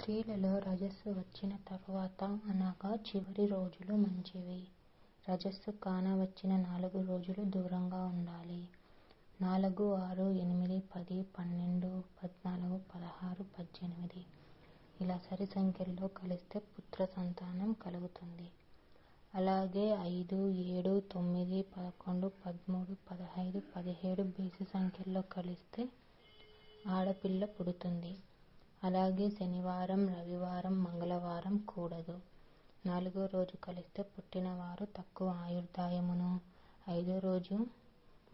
స్త్రీలలో రజస్సు వచ్చిన తర్వాత అనగా చివరి రోజులు మంచివి. రజస్సు కాన వచ్చిన నాలుగు రోజులు దూరంగా ఉండాలి నాలుగు ఆరు ఎనిమిది పది పన్నెండు పద్నాలుగు పదహారు పద్దెనిమిది ఇలా సరి సంఖ్యల్లో కలిస్తే పుత్ర సంతానం కలుగుతుంది. అలాగే ఐదు ఏడు తొమ్మిది పదకొండు పదమూడు పదహైదు పదిహేడు బేసి సంఖ్యల్లో కలిస్తే ఆడపిల్ల పుడుతుంది. అలాగే శనివారం రవివారం మంగళవారం కూడదు. నాలుగో రోజు కలిస్తే పుట్టినవారు తక్కువ ఆయుర్దాయమును, ఐదో రోజు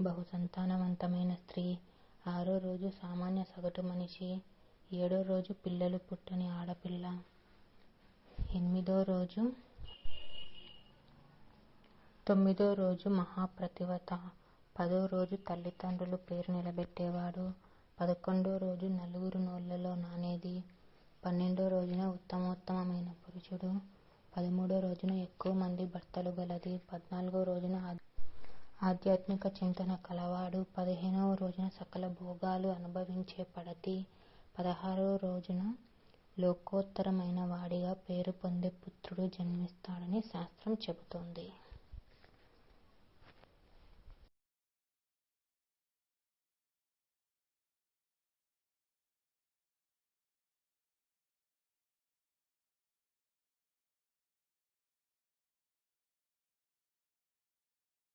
బహు సంతానవంతమైన స్త్రీ, ఆరో రోజు సామాన్య సగటు మనిషి, ఏడో రోజు పిల్లలు పుట్టని ఆడపిల్ల, ఎనిమిదో రోజు తొమ్మిదో రోజు మహాప్రతివత పదో రోజు తల్లిదండ్రులు పేరు నిలబెట్టేవాడు, పదకొండో రోజు నలుగురు నోళ్ళలో నానేది, పన్నెండో రోజున ఉత్తమోత్తమమైన పురుషుడు, పదమూడో రోజున ఎక్కువ మంది భర్తలు గలది, పద్నాలుగో రోజున ఆధ్యాత్మిక చింతన కలవాడు, పదిహేనవ రోజున సకల భోగాలు అనుభవించే పడతి, పదహారవ రోజున లోకోత్తరమైన వాడిగా పేరు పొందే పుత్రుడు జన్మిస్తాడని శాస్త్రం చెబుతోంది.